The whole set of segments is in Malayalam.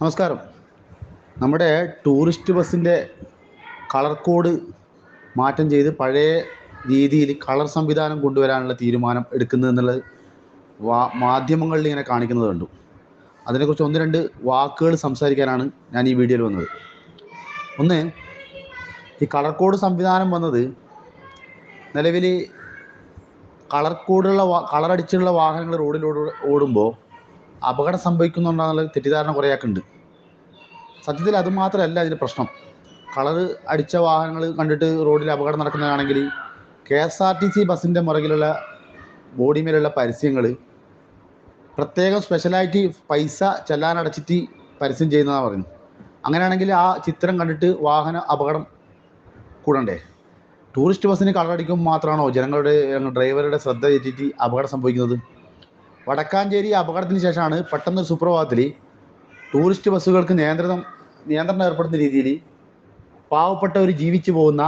നമസ്കാരം. നമ്മുടെ ടൂറിസ്റ്റ് ബസ്സിന്റെ കളർ കോഡ് മാറ്റം ചെയ്ത് പഴയ രീതിയിൽ കളർ സംവിധാനം കൊണ്ടുവരാനുള്ള തീരുമാനം എടുക്കുന്നത് എന്നുള്ളത് വാ മാധ്യമങ്ങളിൽ ഇങ്ങനെ കാണിക്കുന്നത് കണ്ടു. അതിനെക്കുറിച്ച് ഒന്ന് രണ്ട് വാക്കുകൾ സംസാരിക്കാനാണ് ഞാൻ ഈ വീഡിയോയിൽ വന്നത്. ഒന്ന് ഈ കളർ കോഡ് സംവിധാനം വന്നത് നിലവിൽ കളർ കോഡുള്ള കളർ അടിച്ചുള്ള വാഹനങ്ങൾ റോഡിലൂടെ ഓടുമ്പോൾ അപകടം സംഭവിക്കുന്നുണ്ടെന്നുള്ള തെറ്റിദ്ധാരണ കുറേ ആക്കുണ്ട് സത്യത്തിൽ അത് മാത്രമല്ല ഇതിന്റെ പ്രശ്നം. കളർ അടിച്ച വാഹനങ്ങൾ കണ്ടിട്ട് റോഡിൽ അപകടം നടക്കുന്നതാണെങ്കിൽ K S R T C ബസ്സിന്റെ മുറകിലുള്ള ബോഡിമേലുള്ള പരസ്യങ്ങൾ പ്രത്യേകം സ്പെഷ്യലായിട്ട് പൈസ ചെല്ലാനടച്ചിട്ട് പരസ്യം ചെയ്യുന്നതാണ് പറയുന്നത്. അങ്ങനെയാണെങ്കിൽ ആ ചിത്രം കണ്ടിട്ട് വാഹന അപകടം കൂടണ്ടേ? ടൂറിസ്റ്റ് ബസ്സിന് കളറടിക്കുമ്പോൾ മാത്രമാണോ ജനങ്ങളുടെ ഡ്രൈവറുടെ ശ്രദ്ധ തെറ്റിയിട്ട് അപകടം സംഭവിക്കുന്നത്? വടക്കാഞ്ചേരി അപകടത്തിന് ശേഷമാണ് പെട്ടെന്ന് സുപ്രഭാതത്തിൽ ടൂറിസ്റ്റ് ബസ്സുകൾക്ക് നിയന്ത്രണം നിയന്ത്രണം ഏർപ്പെടുന്ന രീതിയിൽ പാവപ്പെട്ടവർ ജീവിച്ചു പോകുന്ന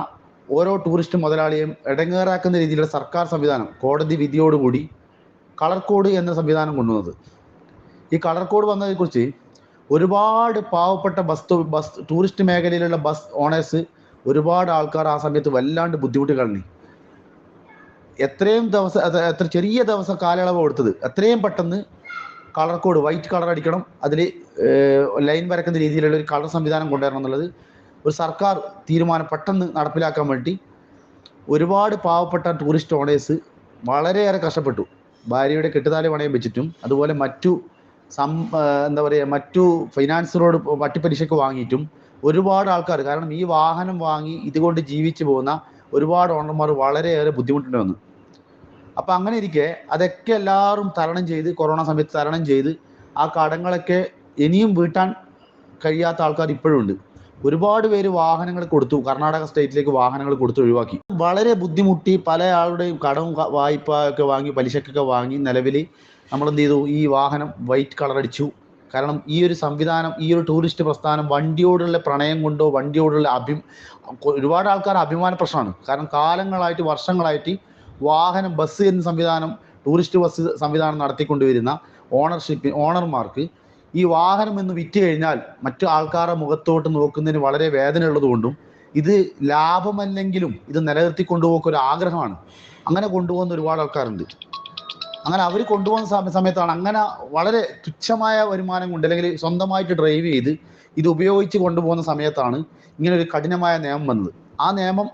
ഓരോ ടൂറിസ്റ്റ് മുതലാളിയെയും ഇടങ്ങേറാക്കുന്ന രീതിയിലുള്ള സർക്കാർ സംവിധാനം കോടതി വിധിയോടുകൂടി കളർ കോഡ് എന്ന സംവിധാനം കൊണ്ടുവന്നത്. ഈ കളർ കോഡ് വന്നതിനെക്കുറിച്ച് ഒരുപാട് പാവപ്പെട്ട ബസ് ബസ് ടൂറിസ്റ്റ് മേഖലയിലുള്ള ബസ് ഓണേഴ്സ് ഒരുപാട് ആൾക്കാർ ആ സമയത്ത് വല്ലാണ്ട് ബുദ്ധിമുട്ട് കളഞ്ഞു എത്രയും ദിവസം എത്ര ചെറിയ ദിവസം കാലയളവ് കൊടുത്തത് എത്രയും പെട്ടെന്ന് കളർ കോഡ് വൈറ്റ് കളർ അടിക്കണം. അതിൽ ലൈൻ വരക്കുന്ന രീതിയിലുള്ള ഒരു കളർ സംവിധാനം കൊണ്ടുവരണം എന്നുള്ളത് ഒരു സർക്കാർ തീരുമാനം പെട്ടെന്ന് നടപ്പിലാക്കാൻ വേണ്ടി ഒരുപാട് പാവപ്പെട്ട ടൂറിസ്റ്റ് ഓണേഴ്സ് വളരെയേറെ കഷ്ടപ്പെട്ടു. ഭാര്യയുടെ കെട്ടുതാലി പണയം വെച്ചിട്ടും അതുപോലെ മറ്റു സം എന്താ പറയുക മറ്റു ഫൈനാൻസറോട് വട്ടിപ്പലിശക്ക് വാങ്ങിയിട്ടും ഒരുപാട് ആൾക്കാർ കാരണം ഈ വാഹനം വാങ്ങി ഇതുകൊണ്ട് ജീവിച്ചു പോകുന്ന ഒരുപാട് ഓണർമാർ വളരെയേറെ ബുദ്ധിമുട്ടുണ്ട് വന്നു. അപ്പം അങ്ങനെ ഇരിക്കെ അതൊക്കെ എല്ലാവരും തരണം ചെയ്ത് കൊറോണ സമയത്ത് തരണം ചെയ്ത് ആ കടങ്ങളൊക്കെ ഇനിയും വീട്ടാൻ കഴിയാത്ത ആൾക്കാർ ഇപ്പോഴും ഉണ്ട്. ഒരുപാട് പേര് വാഹനങ്ങൾ കൊടുത്തു. കർണാടക സ്റ്റേറ്റിലേക്ക് വാഹനങ്ങൾ കൊടുത്ത് ഒഴിവാക്കി. വളരെ ബുദ്ധിമുട്ടി പല ആളുടെയും കടവും വായ്പ ഒക്കെ വാങ്ങി പലിശക്കൊക്കെ വാങ്ങി നിലവിൽ നമ്മൾ എന്ത് ചെയ്തു ഈ വാഹനം വൈറ്റ് കളർ അടിച്ചു കാരണം ഈ ഒരു സംവിധാനം ഈ ഒരു ടൂറിസ്റ്റ് പ്രസ്ഥാനം വണ്ടിയോടുള്ള പ്രണയം കൊണ്ടോ വണ്ടിയോടുള്ള അഭി ഒരുപാട് ആൾക്കാർ അഭിമാന പ്രശ്നമാണ്. കാരണം കാലങ്ങളായിട്ട് വർഷങ്ങളായിട്ട് വാഹനം ബസ് എന്ന സംവിധാനം ടൂറിസ്റ്റ് ബസ് സംവിധാനം നടത്തിക്കൊണ്ടുവരുന്ന ഓണർഷിപ്പ് ഓണർമാർക്ക് ഈ വാഹനം എന്ന് വിറ്റ് കഴിഞ്ഞാൽ മറ്റു ആൾക്കാരുടെ മുഖത്തോട്ട് നോക്കുന്നതിന് വളരെ വേദന ഉള്ളതുകൊണ്ടും ഇത് ലാഭമല്ലെങ്കിലും ഇത് നിലനിർത്തി കൊണ്ടുപോക്ക് ഒരു ആഗ്രഹമാണ്. അങ്ങനെ കൊണ്ടുപോകുന്ന ഒരുപാട് ആൾക്കാരുണ്ട്. അങ്ങനെ അവർ കൊണ്ടുപോകുന്ന സമയത്താണ് അങ്ങനെ വളരെ തുച്ഛമായ വരുമാനം കൊണ്ട് അല്ലെങ്കിൽ സ്വന്തമായിട്ട് ഡ്രൈവ് ചെയ്ത് ഇത് ഉപയോഗിച്ച് കൊണ്ടുപോകുന്ന സമയത്താണ് ഇങ്ങനെ ഒരു കഠിനമായ നിയമം വന്നത്. ആ നിയമം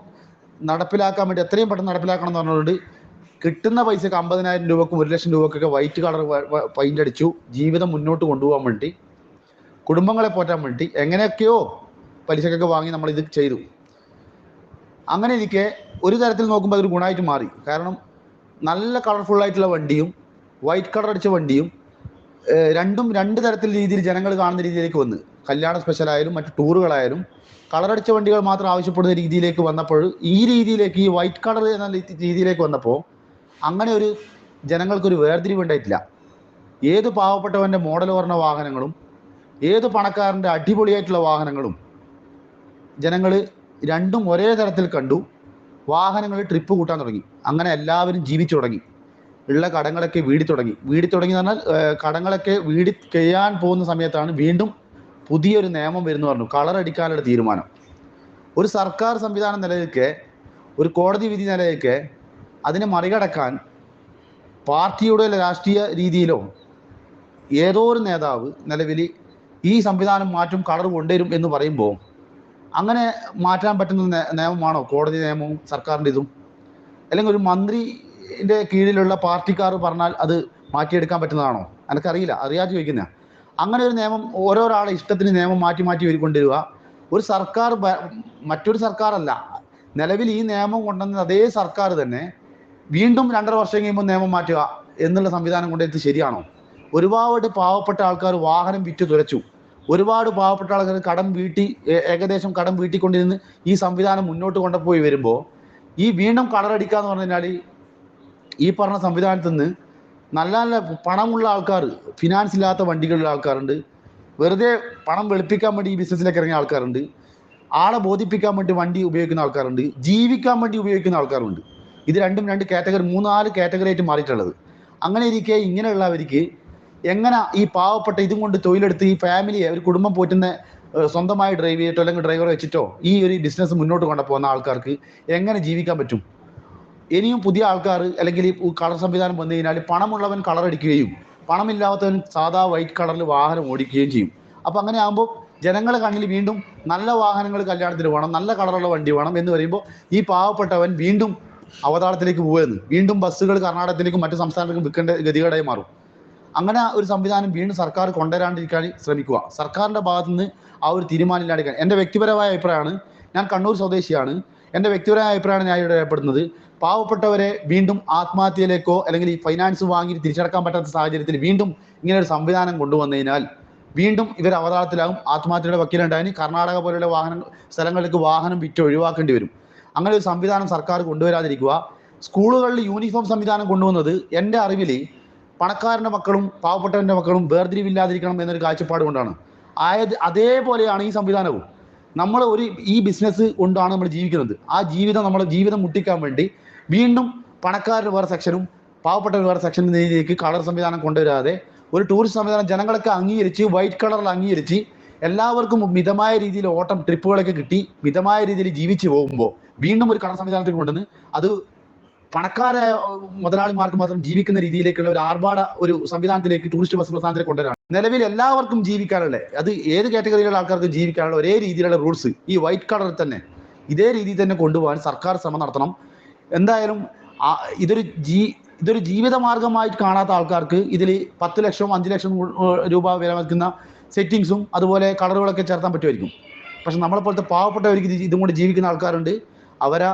നടപ്പിലാക്കാൻ വേണ്ടി എത്രയും പെട്ടെന്ന് നടപ്പിലാക്കണം എന്ന് പറഞ്ഞുകൊണ്ട് കിട്ടുന്ന പൈസക്ക് അമ്പതിനായിരം രൂപക്കും ഒരു ലക്ഷം രൂപക്കൊക്കെ വൈറ്റ് കളർ പെയിന്റ് അടിച്ചു. ജീവിതം മുന്നോട്ട് കൊണ്ടുപോകാൻ വേണ്ടി കുടുംബങ്ങളെ പോറ്റാൻ വേണ്ടി എങ്ങനെയൊക്കെയോ പലിശക്കൊക്കെ വാങ്ങി നമ്മൾ ഇത് ചെയ്തു. അങ്ങനെ ഇരിക്കെ ഒരു തരത്തിൽ നോക്കുമ്പോൾ അതൊരു ഗുണമായിട്ട് മാറി. കാരണം നല്ല കളർഫുൾ ആയിട്ടുള്ള വണ്ടിയും വൈറ്റ് കളർ അടിച്ച വണ്ടിയും രണ്ടും രണ്ട് തരത്തിൽ രീതിയിൽ ജനങ്ങൾ കാണുന്ന രീതിയിലേക്ക് വന്ന്. കല്യാണ സ്പെഷ്യൽ ആയാലും മറ്റു ടൂറുകളായാലും കളർ അടിച്ച വണ്ടികൾ മാത്രം ആവശ്യപ്പെടുന്ന രീതിയിലേക്ക് വന്നപ്പോൾ ഈ രീതിയിലേക്ക് ഈ വൈറ്റ് കളർ എന്ന രീതിയിലേക്ക് വന്നപ്പോൾ അങ്ങനെ ഒരു ജനങ്ങൾക്കൊരു വേർതിരിവ് ഉണ്ടായിട്ടില്ല. ഏത് പാവപ്പെട്ടവന്റെ മോഡൽ പറഞ്ഞ വാഹനങ്ങളും ഏത് പണക്കാരന്റെ അടിപൊളിയായിട്ടുള്ള വാഹനങ്ങളും ജനങ്ങൾ രണ്ടും ഒരേ തരത്തിൽ കണ്ടു. വാഹനങ്ങൾ ട്രിപ്പ് കൂട്ടാൻ തുടങ്ങി. അങ്ങനെ എല്ലാവരും ജീവിച്ചു തുടങ്ങി. ഉള്ള കടങ്ങളൊക്കെ വീടി തുടങ്ങി. വീടി തുടങ്ങി എന്ന് പറഞ്ഞാൽ കടങ്ങളൊക്കെ വീടി ചെയ്യാൻ പോകുന്ന സമയത്താണ് വീണ്ടും പുതിയൊരു നിയമം വരുന്നു പറഞ്ഞു. കളർ അടിക്കാനുള്ള തീരുമാനം. ഒരു സർക്കാർ സംവിധാനം നിലനിൽക്കെ ഒരു കോടതി വിധി നിലനിൽക്കെ അതിനെ മറികടക്കാൻ പാർട്ടിയുടെ രാഷ്ട്രീയ രീതിയിലോ ഏതോ ഒരു നേതാവ് നിലവിൽ ഈ സംവിധാനം മാറ്റും കളർ കൊണ്ടുവരും എന്ന് പറയുമ്പോൾ അങ്ങനെ മാറ്റാൻ പറ്റുന്ന നിയമമാണോ? കോടതി നിയമവും സർക്കാരിന്റെ ഇതും? അല്ലെങ്കിൽ ഒരു മന്ത്രിന്റെ കീഴിലുള്ള പാർട്ടിക്കാർ പറഞ്ഞാൽ അത് മാറ്റിയെടുക്കാൻ പറ്റുന്നതാണോ? എനിക്കറിയില്ല അറിയാതെ ചോദിക്കുന്ന. അങ്ങനെ ഒരു നിയമം ഓരോരാളെ ഇഷ്ടത്തിന് നിയമം മാറ്റി മാറ്റി കൊണ്ടുവരിക ഒരു സർക്കാർ മറ്റൊരു സർക്കാരല്ല. നിലവിൽ ഈ നിയമം കൊണ്ടുവന്ന അതേ സർക്കാർ തന്നെ. വീണ്ടും രണ്ടര വർഷം കഴിയുമ്പോൾ നിയമം മാറ്റുക എന്നുള്ള സംവിധാനം കൊണ്ടുവരുന്നത് ശരിയാണോ? ഒരുപാട് പാവപ്പെട്ട ആൾക്കാർ വാഹനം വിറ്റ് തുരച്ചു. ഒരുപാട് പാവപ്പെട്ട ആളുകൾ കടം വീട്ടി ഏകദേശം കടം വീട്ടിക്കൊണ്ടിരുന്ന് ഈ സംവിധാനം മുന്നോട്ട് കൊണ്ടുപോയി വരുമ്പോൾ ഈ വീണ്ടും കളറടിക്കുക എന്ന് പറഞ്ഞു കഴിഞ്ഞാൽ ഈ പറഞ്ഞ സംവിധാനത്തിൽ നിന്ന് നല്ല നല്ല പണമുള്ള ആൾക്കാർ ഫിനാൻസ് ഇല്ലാത്ത വണ്ടികളുള്ള ആൾക്കാരുണ്ട്. വെറുതെ പണം വെളുപ്പിക്കാൻ വേണ്ടി ഈ ബിസിനസ്സിലേക്ക് ഇറങ്ങിയ ആൾക്കാരുണ്ട്. ആളെ ബോധിപ്പിക്കാൻ വേണ്ടി വണ്ടി ഉപയോഗിക്കുന്ന ആൾക്കാരുണ്ട്. ജീവിക്കാൻ വേണ്ടി ഉപയോഗിക്കുന്ന ആൾക്കാരുണ്ട്. ഇത് രണ്ടും രണ്ട് കാറ്റഗറി മൂന്നാൽ കാറ്റഗറി ആയിട്ട് മാറിയിട്ടുള്ളത്. അങ്ങനെ ഇരിക്കെ ഇങ്ങനെയുള്ളവർക്ക് എങ്ങനെ ഈ പാവപ്പെട്ട ഇതും കൊണ്ട് തൊഴിലെടുത്ത് ഈ ഫാമിലിയെ ഒരു കുടുംബം പോറ്റുന്ന സ്വന്തമായി ഡ്രൈവ് ചെയ്തിട്ടോ അല്ലെങ്കിൽ ഡ്രൈവറെ വെച്ചിട്ടോ ഈ ഒരു ബിസിനസ് മുന്നോട്ട് കൊണ്ടുപോകുന്ന ആൾക്കാർക്ക് എങ്ങനെ ജീവിക്കാൻ പറ്റും? ഇനിയും പുതിയ ആൾക്കാർ അല്ലെങ്കിൽ ഈ കളർ സംവിധാനം വന്നു കഴിഞ്ഞാൽ പണമുള്ളവൻ കളർ അടിക്കുകയും പണമില്ലാത്തവൻ സാധാ വൈറ്റ് കളറിൽ വാഹനം ഓടിക്കുകയും ചെയ്യും. അപ്പം അങ്ങനെ ആകുമ്പോൾ ജനങ്ങളെ കണ്ണിൽ വീണ്ടും നല്ല വാഹനങ്ങൾ കല്യാണത്തിന് വേണം നല്ല കളറുള്ള വണ്ടി വേണം എന്ന് പറയുമ്പോൾ ഈ പാവപ്പെട്ടവൻ വീണ്ടും അവതാളത്തിലേക്ക് പോകുമെന്ന് വീണ്ടും ബസ്സുകൾ കർണാടകത്തിലേക്കും മറ്റു സംസ്ഥാനത്തേക്കും വിൽക്കേണ്ട ഗതികേടായി മാറും. അങ്ങനെ ഒരു സംവിധാനം വീണ്ടും സർക്കാർ കൊണ്ടുവരാണ്ടിരിക്കാൻ ശ്രമിക്കുക. സർക്കാരിന്റെ ഭാഗത്തു നിന്ന് ആ ഒരു തീരുമാനം ഇല്ലാണ്ടിരിക്കാൻ എന്റെ വ്യക്തിപരമായ അഭിപ്രായമാണ് ഞാൻ കണ്ണൂർ സ്വദേശിയാണ്. എന്റെ വ്യക്തിപരമായ അഭിപ്രായമാണ് ഞാൻ ഇവിടെ രേഖപ്പെടുത്തുന്നത്. പാവപ്പെട്ടവരെ വീണ്ടും ആത്മഹത്യയിലേക്കോ അല്ലെങ്കിൽ ഈ ഫൈനാൻസ് വാങ്ങി തിരിച്ചടക്കാൻ പറ്റാത്ത സാഹചര്യത്തിൽ വീണ്ടും ഇങ്ങനെ ഒരു സംവിധാനം കൊണ്ടുവന്നതിനാൽ വീണ്ടും ഇവർ അവതാളത്തിലാകും ആത്മഹത്യയുടെ വക്കീലുണ്ടായി കർണാടക പോലെയുള്ള വാഹന സ്ഥലങ്ങളിലേക്ക് വാഹനം വിറ്റ് ഒഴിവാക്കേണ്ടി വരും. അങ്ങനെ ഒരു സംവിധാനം സർക്കാർ കൊണ്ടുവരാതിരിക്കുക. സ്കൂളുകളിൽ യൂണിഫോം സംവിധാനം കൊണ്ടുവന്നത് എന്റെ അറിവിൽ പണക്കാരന്റെ മക്കളും പാവപ്പെട്ടവന്റെ മക്കളും വേർതിരിവില്ലാതിരിക്കണം എന്നൊരു കാഴ്ചപ്പാട് കൊണ്ടാണ്. ആയത് അതേപോലെയാണ് ഈ സംവിധാനവും. നമ്മൾ ഒരു ഈ ബിസിനസ് കൊണ്ടാണ് നമ്മൾ ജീവിക്കുന്നത്. ആ ജീവിതം നമ്മൾ ജീവിതം മുട്ടിക്കാൻ വേണ്ടി വീണ്ടും പണക്കാരുടെ വേറെ സെക്ഷനും പാവപ്പെട്ടവർ വേറെ സെക്ഷനും രീതിയിലേക്ക് കളർ സംവിധാനം കൊണ്ടുവരാതെ ഒരു ടൂറിസ്റ്റ് സംവിധാനം ജനങ്ങളൊക്കെ അംഗീകരിച്ച് വൈറ്റ് കളറിൽ അംഗീകരിച്ച് എല്ലാവർക്കും മിതമായ രീതിയിൽ ഓട്ടം ട്രിപ്പുകളൊക്കെ കിട്ടി മിതമായ രീതിയിൽ ജീവിച്ചു പോകുമ്പോൾ വീണ്ടും ഒരു കളർ സംവിധാനത്തിൽ കൊണ്ടുവന്ന് അത് പണക്കാരായ ഏഹ്, മുതലാളിമാർക്ക് മാത്രം ജീവിക്കുന്ന രീതിയിലേക്കുള്ള ഒരു ആർഭാട ഒരു സംവിധാനത്തിലേക്ക് ടൂറിസ്റ്റ് ബസ് പ്രസ്ഥാനത്തിലേക്ക് കൊണ്ടുവരാണ്. നിലവിൽ എല്ലാവർക്കും ജീവിക്കാനുള്ള അത് ഏത് കാറ്റഗറിയിലുള്ള ആൾക്കാർക്കും ജീവിക്കാനുള്ള ഒരേ രീതിയിലുള്ള റൂൾസ് ഈ വൈറ്റ് കളറിൽ തന്നെ. ഇതേ രീതിയിൽ തന്നെ കൊണ്ടുപോകാൻ സർക്കാർ ശ്രമം നടത്തണം. എന്തായാലും ഇതൊരു ജീ ഇതൊരു ജീവിത മാർഗമായിട്ട് കാണാത്ത ആൾക്കാർക്ക് ഇതിൽ പത്ത് ലക്ഷം അഞ്ച് ലക്ഷം രൂപ വില വയ്ക്കുന്ന സെറ്റിങ്സും അതുപോലെ കളറുകളൊക്കെ ചേർത്താൻ പറ്റുമായിരിക്കും. പക്ഷെ നമ്മളെപ്പോലത്തെ പാവപ്പെട്ടവർക്ക് ഇതും കൊണ്ട് ജീവിക്കുന്ന ആൾക്കാരുണ്ട്. അവരെ